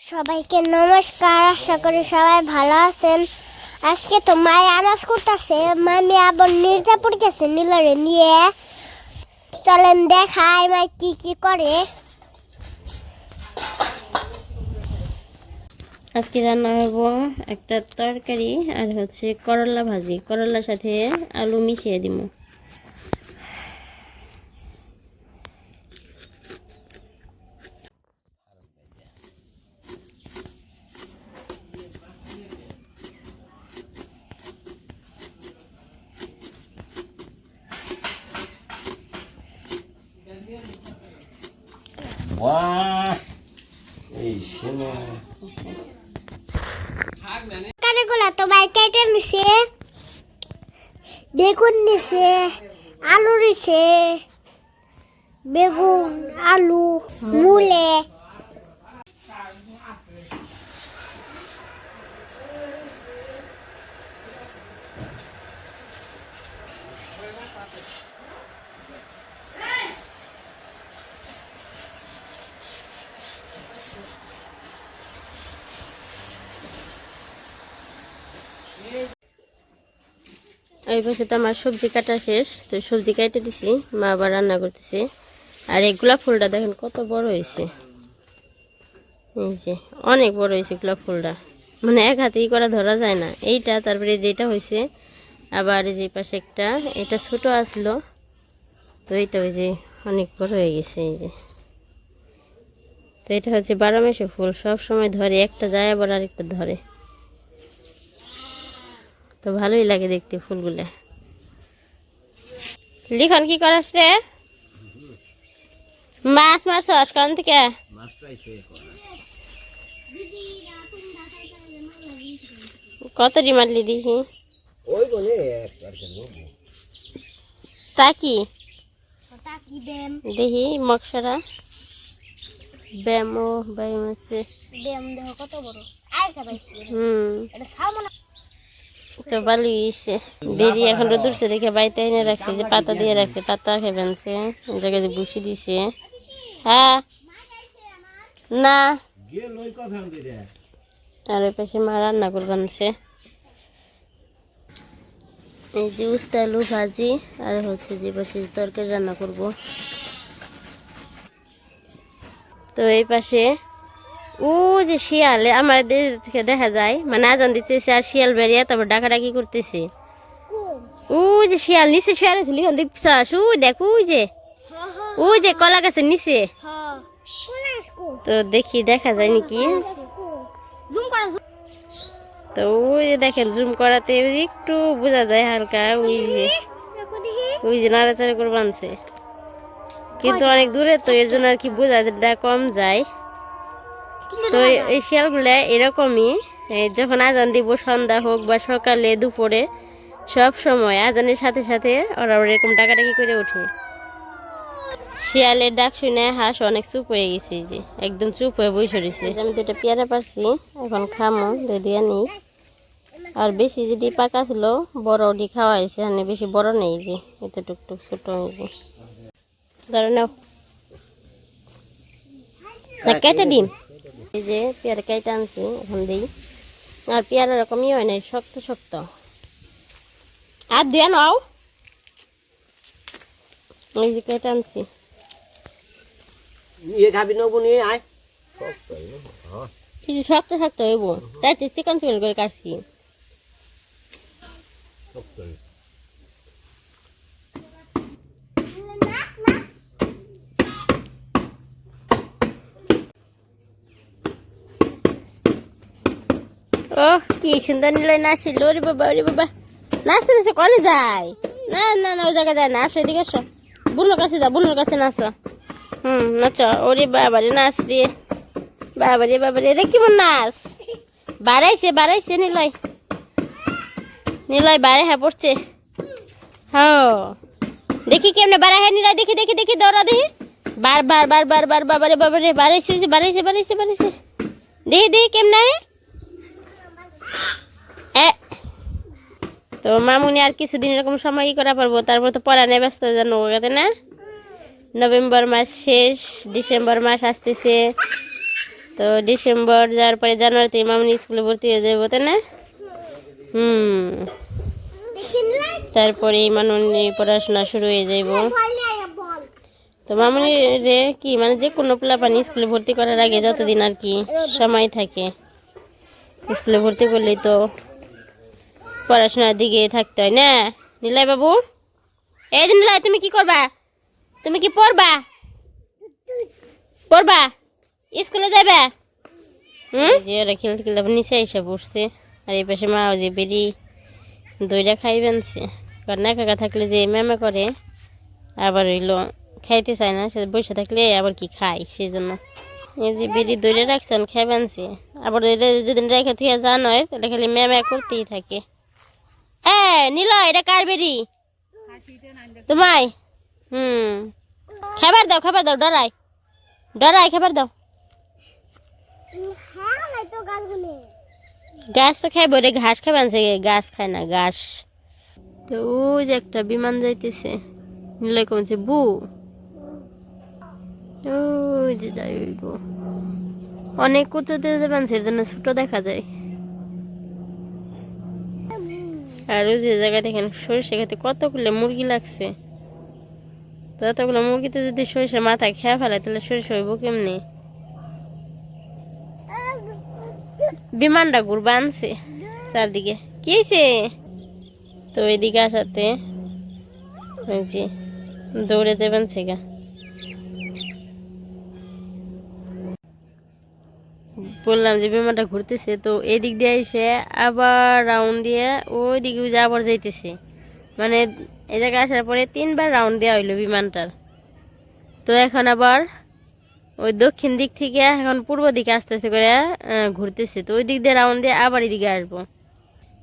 সবাইকে নমস্কার, আশা করি সবাই ভালো আছেন। আজকে তো মায়ে আনাজ করতেছে মানে আবার মির্জাপুর গেছে নীলরে নিয়ে। চলেন দেখাই মাই কি কি করে। আজকে রান্না হব একটা তরকারি আর হচ্ছে করলা ভাজি। করলার সাথে আলু মিশিয়ে দিব বাহ এই শোনো তরকারিগুলো তো মাই কেটে নিছে বেগুন নিছে আলু নিছে বেগুন আলু মূলে। এই পাশে তো আমার সবজি কাটা শেষ, তো সবজি কাটে দিছি, মা আবার রান্না করতেছে। আর এই গোলাপ ফুলটা দেখেন কত বড় হয়েছে। এই যে, অনেক বড় হয়েছে গোলাপ ফুলটা। মানে এক হাতেই করা ধরা যায় না। এইটা, তারপরে যেটা হয়েছে, আবার যে পাশে একটা, এটা ছোট আসলো। তো এইটা ওই যে অনেক বড় হয়ে গেছে, এই যে। তো এটা হচ্ছে বারো মাসে ফুল সব সময় ধরে, একটা যায় আবার আরেকটা ধরে। তো ভালোই লাগে দেখতে ফুলগুলো। লিখন কি করাস রে? মাছ মারছস কারণ থেকে? কত ডি মারলি দেখি। ওই বলে একবার কেন তা কি কি ব্যায়াম দেখি মকসরা। ব্যায়াম ব্যায়াম আছে। ব্যায়াম দেহ কত বড়। হুম। এটা তো ভালো হয়েছে বেরিয়ে এখন রোদুরছে রেখে বাড়িতে এনে রাখছে, যে পাতা দিয়ে রাখছে, পাতা খেবেনছে জায়গায় যে বসি দিছে। হ্যাঁ না। আর ওই পাশে মা রান্না করবানছে এই যে উস্তা আলু ভাজি, আর হচ্ছে যে পাশে তরকারি রান্না করব। তো এই পাশে ও যে শিয়াল আমাদের থেকে দেখা যায়। মানে আজান দিতেছে আর শিয়াল বেরিয়ে তারপর ডাকাডাকি করতেছে। ও যে শিয়াল নিচে শুয়ে আছে লিখন দেখছাস ও দেখ ওই যে ও যে কলা গাছের নিচে। তো দেখি, দেখা যায় নাকি? তো ওই যে দেখেন জুম করাতে একটু বোঝা যায় হালকা, ওই যে ওই যে নাড়াচাড়া করে বানছে। কিন্তু অনেক দূরে তো এর জন্য আর কি বোঝা যায় কম যায়। তো এই- শিয়ালগুলো এরকমই যখন আজান দিব সন্ধ্যা হোক বা সকালে দুপুরে সব সময় আজানের সাথে সাথে ওরা এরকম ডাকাডাকি করে ওঠে। শিয়ালের ডাক শুনে হাঁস অনেক চুপ হয়ে গেছে যে একদম চুপ হয়ে বসে রয়েছে। আমি দুটো পেয়ারা পারছি এখন খামো দিয়ে নিই আর বেশি যদি পাকা ছিল বড় ওটি খাওয়া হয়েছে মানে বেশি বড় নেই যে এতে টুকটুক ছোট ধরে নাও। কেটে দিন এই যে পেয়ারা কেটে আনছি এখন দিই। আর পেয়ারা রকমই হয় না শক্ত শক্ত। আর দিয়ে নাও। এই যে কেটে আনছি। নিয়ে খাবি নবু নিয়ে আয়। কিছু শক্ত শক্ত হইব। তাই চিকন চিকন করে কাটছি। ও কি সুন্দর নিল নাচছিল ওরে বাবা ওরে বাবা নাচতে নাচতে কনে যায় না না না ওই জায়গায় যায় না আসো এদিকে আসো বুনোর কাছে যাও বুনোর কাছে নাচো হুম নাচ ওরে বাবা রে নাচ রে বাবা রে বাবা রে কেমন নাচ বাড়াইছে বাড়াইছে নিলয় নিলয় বাড়ে হ্যাঁ পড়ছে হ্যাঁ দেখি কেমনে বাড়া হ্যাঁ নিলয় দেখি দেখি দেখি দৌড়া দেখি বার বার বার বার বার বাবা রে বাবা রে বাড়াইছে বাড়াইছে বাড়াইছে বাড়াইছে দেখি দেখি কেমনে এ তো মামুনি আর কিছুদিন এরকম সময় করা পারব, তারপর তো পড়ানে ব্যস্ত জানো ওখানে না? নভেম্বর মাস শেষ, ডিসেম্বর মাস আসতেছে, তো ডিসেম্বর যাওয়ার পরে জানুয়ারিতে মামনি স্কুলে ভর্তি হয়ে যাব, তাই না? হুম। তারপরে মামনি পড়াশোনা শুরু হয়ে যাইব। তো মামনি রে কি মানে যে কোনো পোলাপানি স্কুলে ভর্তি করার আগে যতদিন আর কি সময় থাকে। স্কুলে ভর্তি করলেই তো পড়াশোনার দিকে থাকতে হয়, না? নিলয় বাবু এই যে নিলয়, তুমি কি করবা? তুমি কি পড়বা? পড়বা? স্কুলে যাবে হুম? যে ওরা খেলতে খেলতে নিচে এসে বসছে, আর এই পাশে মা যে বেরি দইটা খাইবেন একা একা থাকলে যে ম্যামে করে, আবার হইল খাইতে চায় না, সে বসে থাকলে আবার কি খায়? সেই জন্য এই যে বেরি দইটা রাখছেন খাইবেন আবার এটা যদি রেখে থেকে যান হয় তাহলে খালি ম্যামে করতেই থাকে। হ্যাঁ নিল এটা কার বেরি তোমায়? হুম। খাবার দাও খাবার দাও, ডরাই। ডরাই, খাবার দাও। গাছ তো খাইবো রে ঘাস খাবেন সে গাছ খায় না, ঘাস। তো ওই যে একটা বিমান যাইতেছে। নিলে কমছে বু। ওই যে যাইব অনেক উঁচুতে সেই জন্য ছোট দেখা যায়। আর ওই যে জায়গায় দেখেন সরিষা খেতে কতগুলো মুরগি লাগছে। তো এতগুলো মুরগিতে যদি সরিষা মাথায় খেয়ে ফেলে, তাহলে সরিষা হইব কেমনি? বিমানটা ঘুরবা আনছে চারদিকে। কি হয়েছে তো ওইদিকে আসাতে, ওই যে দৌড়ে দেবেন সেগা। বললাম যে বিমানটা ঘুরতেছে, তো এদিক দিয়ে এসে আবার রাউন্ড দিয়ে ওই দিকে যে আবার যাইতেছে। মানে এই জায়গায় আসার পরে তিনবার রাউন্ড দেওয়া হইল বিমানটার। তো এখন আবার ওই দক্ষিণ দিক থেকে এখন পূর্ব দিকে আস্তে আস্তে করে ঘুরতেছে। তো ওই দিক দিয়ে রাউন্ড দিয়ে আবার এদিকে আসব।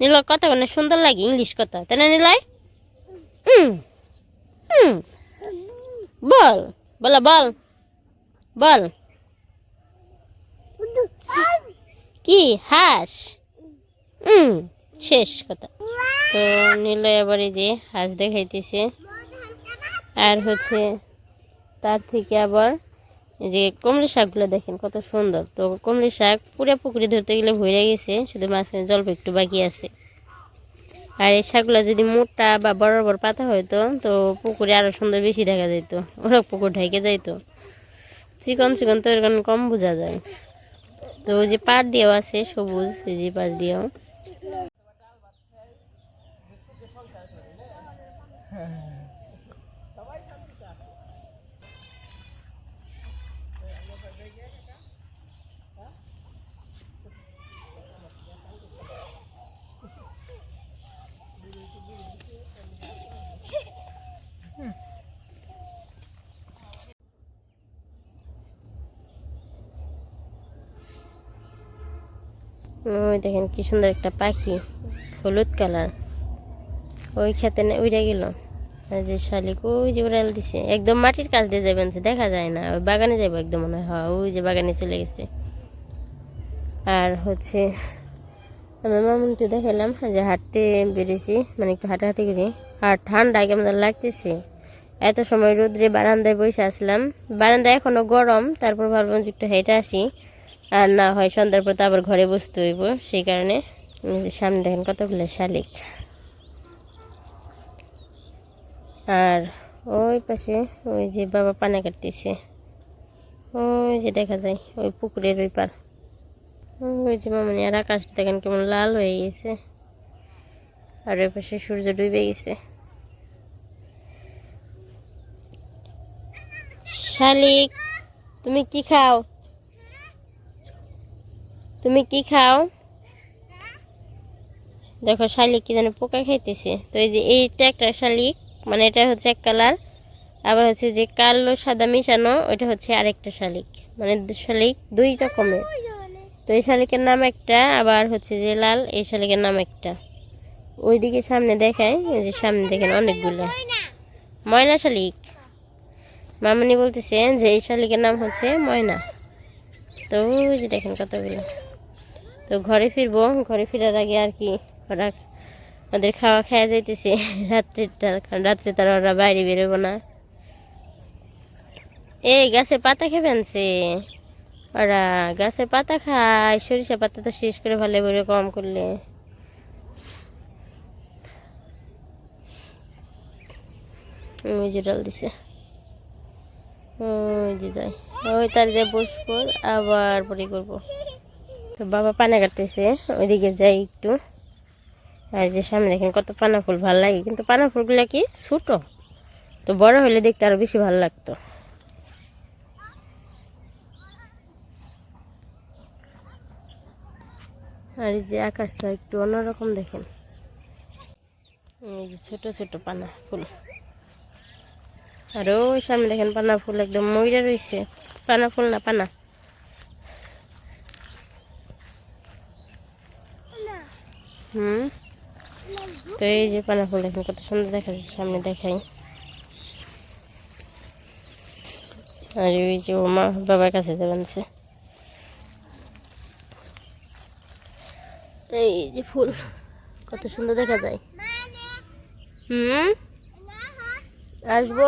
নীলয় কথা মানে সুন্দর লাগে ইংলিশ কথা, তাই না হুম। বল, বলো, বল বল। কি? হাঁস? হুম শেষ কথা। তো নিলয় আবার এই যে হাঁস দেখাইতেছে। আর হচ্ছে তার থেকে আবার যে কমলি শাকগুলো দেখেন কত সুন্দর। তো কমলি শাক পুরো পুকুরে ধরতে গেলে ভরে গেছে, শুধু মাঝখানে জল্প একটু বাকি আছে। আর এই শাকগুলো যদি মোটা বা বড় বড় পাতা হইতো, তো পুকুরে আরও সুন্দর বেশি দেখা যেত ওরা পুকুর ঢেকে যাইতো। চিকন চিকন তো এরকম কম বোঝা যায়। তো যে পাট দিয়েও আছে সবুজ যে পাশ দিয়েও। দেখেন কি সুন্দর একটা পাখি, হলুদ কালার। ওই খেতে না উড়ে গেল। যে শালিক, ওই যে উড়াল দিছে। একদম মাটির কাছ দিয়ে যাবেন দেখা যায় না। ওই বাগানে যাব একদম মনে হয়। ওই যে বাগানে চলে গেছে। আর হচ্ছে আমার মামুনকে দেখালাম যে হাঁটতে বেরিয়েছি মানে একটু হাঁটাহাঁটি করি। আর ঠান্ডা কেমন লাগতেছে। এত সময় রোদ্রে বারান্দায় বসে আসলাম। বারান্দায় এখনও গরম, তারপর ভাবলাম যে একটু হেঁটে আসি। আর না হয়, সন্ধ্যার পর তো আবার ঘরে বসতে হইব, সেই কারণে সামনে দেখেন কতগুলো শালিক। আর ওই পাশে ওই যে বাবা পানা কাটতেছে, ওই যে দেখা যায়, ওই পুকুরের ওই পার। ওই যে মামনি আর আকাশটা দেখেন কেমন লাল হয়ে গেছে, আর ওই পাশে সূর্য ডুবে গেছে। শালিক, তুমি কি খাও? তুমি কি খাও? দেখো, শালিক কি জানি পোকা খাইতেছে। তো এই যে এইটা একটা শালিক মানে এটা হচ্ছে এক কালার। আবার হচ্ছে যে কালো, সাদা মিশানো, ওইটা হচ্ছে আরেকটা শালিক। মানে শালিক দুই রকমের তো এই শালিকের নাম একটা, আবার হচ্ছে যে লাল, এই শালিকের নাম একটা। ওইদিকে সামনে দেখায়, এই যে সামনে দেখেন অনেকগুলো। ময়না শালিক। মামনি বলতেছে যে এই শালিকের নাম হচ্ছে ময়না। তো ওই যে দেখেন কতগুলো। তো ঘরে ফিরবো, ঘরে ফেরার আগে আর কি ওরা ওদের খাওয়া খাওয়া যাইতেছে। রাত্রিটা, কারণ রাত্রে তারা ওরা বাইরে বেরোবো না। এই গাছের পাতা খেয়ে ফেলছে। ওরা গাছের পাতা খায় সরিষা পাতা তো শেষ করে ভালো করে কম করলে। ওই ডাল দিছে। ওই যে যাই। ওই তার যে বসবো, আবার পরে করব। তো বাবা পানা কাটতেছে, ওইদিকে যাই একটু। আর যে সামনে দেখেন কত পানা ফুল, ভালো লাগে। কিন্তু পানা ফুলগুলো কি ছোটো, তো বড় হলে দেখতে আরও বেশি ভালো লাগতো। আর এই যে আকাশটা একটু অন্যরকম দেখেন। এই যে ছোট ছোট পানা ফুল। আর ওই সামনে দেখেন পানা ফুল একদম ময়রা রয়েছে পানা ফুল না, পানা। হুম। তো এই যে পানা ফুল দেখেন কত সুন্দর দেখা যাচ্ছে সামনে দেখাই। আর ওই যে ও মা বাবার কাছে যাবেন সে এই যে ফুল কত সুন্দর দেখা যায়। হুম? আসব?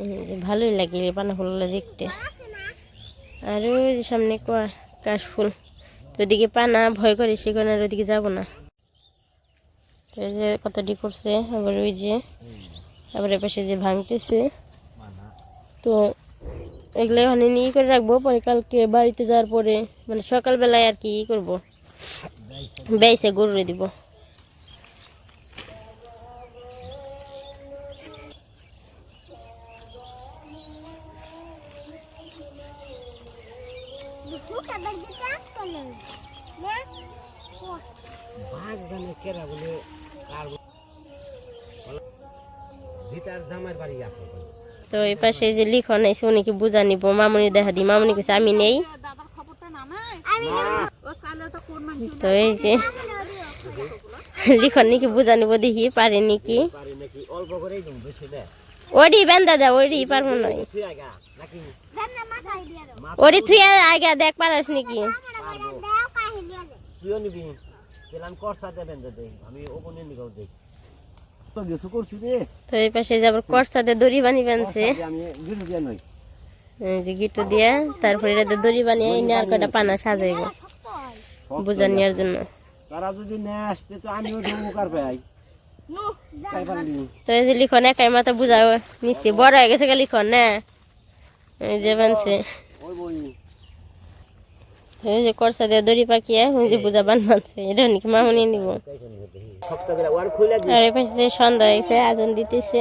এই যে ভালোই লাগে পানা ফুলগুলো দেখতে। আর ওই যে সামনে কাশ ফুল। তো পা পানা ভয় করে সেখানে আর ওদিকে যাব না। এই যে কতটি করছে, আবার ওই যে, আবার এপাশে যে ভাঙতেছে। তো এগুলো ওখানে নিয়ে করে রাখব, পরে কালকে বাড়িতে যাওয়ার পরে মানে সকালবেলায় আর কি ই করব। বেসে গরুরে দিব। তো এই পাশে যে লিখন এসে উনিকে বুঝা নিব মামুনি দেখা দি মামুনি কিছু আমি নেই। তো এই যে লিখন নাকি বুঝা নিব দেখি পারে নাকি? ওডি বেন্দা দা ওডি পারব নয় তুই আগা ওডি থুই আগে দেখ পারাস নাকি তুইও নিবি। কর্সা দেবেন দেই আমি ওপনে নিগাও দেই তো কিছু করছি রে। তো এই পাশে যাবার কর্সাতে দড়ি বানি বানছে। আমি গিরু দিয়া নই। যে গিটু দিয়া তারপরে এটাতে দড়ি বানিয়ে এনে আর কটা পানা সাজাইব বুঝা নেওয়ার জন্য। তারা যদি না আসতে তো আমিও ঢুকবো কার পাই। তো এই যে লিখন একাই মাথা বুঝা নিচ্ছে বড় হয়ে গেছে লিখন না? এই যে বানছে। ওই বই এই যে করসা দিয়ে দড়ি পাকিয়ে ওই যে বুঝা বান বানছে এটা নাকি মামুনি নিব। দিই আর পাশে যে সন্ধ্যা হয়েছে আজান দিতেছে।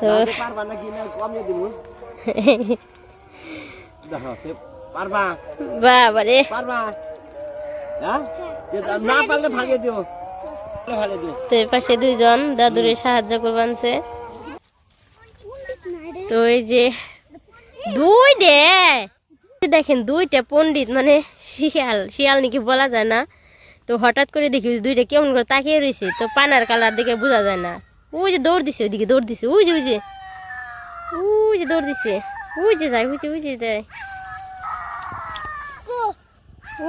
তো না বাবারে। পারবা। হ্যাঁ? যে না পারলে ভাগে দিও। তো এই পাশে দুইজন দাদুরে সাহায্য করবানছে। তো এই যে দুই ডে দেখেন দুইটা পণ্ডিত মানে শিয়াল শিয়াল নাকি বলা যায় না। তো হঠাৎ করে দেখি ওই দুইটা কেমন করে তাকিয়ে রয়েছে। তো পানার কালার দেখে বোঝা যায় না। ওই যে দৌড় দিছে ওইদিকে, দৌড় দিছে। ওই যে ওই যে ওই যে দৌড় দিছে। ওই যে যায়, ওই যে ওই যে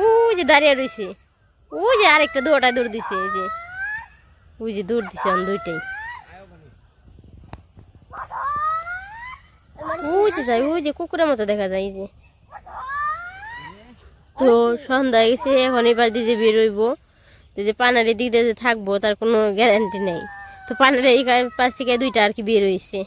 ওই যে দাঁড়িয়ে রয়েছে। ওই যে আরেকটা দৌড়ায় দৌড় দিছে, এই যে। ওই যে দৌড় দিছে আমি দুইটাই। ওই যে যায়, ওই যে কুকুরের মতো দেখা যায় যে। তো সন্ধ্যা হয়ে গেছে এখন এবার দিদি বেরোইব, যে পানারে দিক দিয়ে থাকব, তার কোনো গ্যারান্টি নেই। তো পানারে এই পাশ থেকে দুইটা আর কি বেরোইছে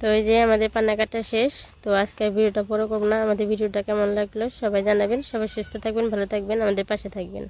তো এই যে আমাদের পান্না কাটা শেষ। তো আজকের ভিডিওটা বড় করব না। আমাদের ভিডিওটা কেমন লাগল সবাই জানাবেন। সবাই সুস্থ থাকবেন, ভালো থাকবেন, আমাদের পাশে থাকবেন।